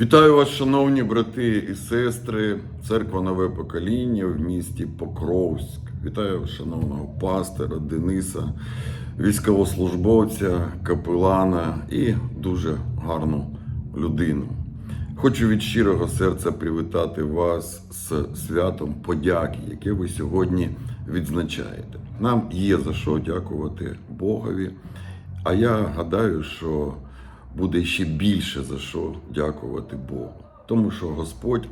Вітаю вас, шановні брати і сестри, церква нове покоління в місті Покровськ. Вітаю шановного пастора Дениса, військовослужбовця, капелана і дуже гарну людину. Хочу від щирого серця привітати вас з святом подяки, яке ви сьогодні відзначаєте. Нам є за що дякувати Богові. А я гадаю, що буде ще більше за що дякувати Богу. Тому що Господь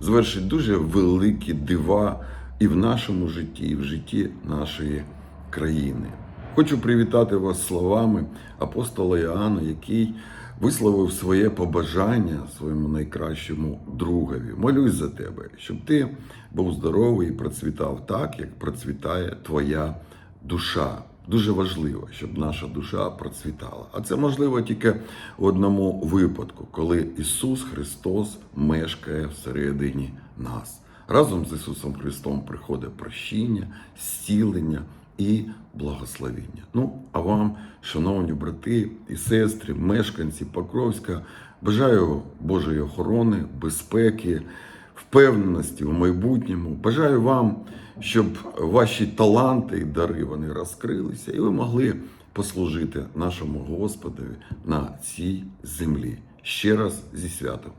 звершить дуже великі дива і в нашому житті, і в житті нашої країни. Хочу привітати вас словами апостола Іоанна, який висловив своє побажання своєму найкращому другові. Молюсь за тебе, щоб ти був здоровий і процвітав так, як процвітає твоя душа. Дуже важливо, щоб наша душа процвітала. А це можливо тільки в одному випадку, коли Ісус Христос мешкає всередині нас. Разом з Ісусом Христом приходить прощення, зцілення і благословення. Ну, а вам, шановні брати і сестри, мешканці Покровська, бажаю Божої охорони, безпеки, впевненості в майбутньому. Бажаю вам, щоб ваші таланти і дари вони розкрилися, і ви могли послужити нашому Господові на цій землі. Ще раз зі святом.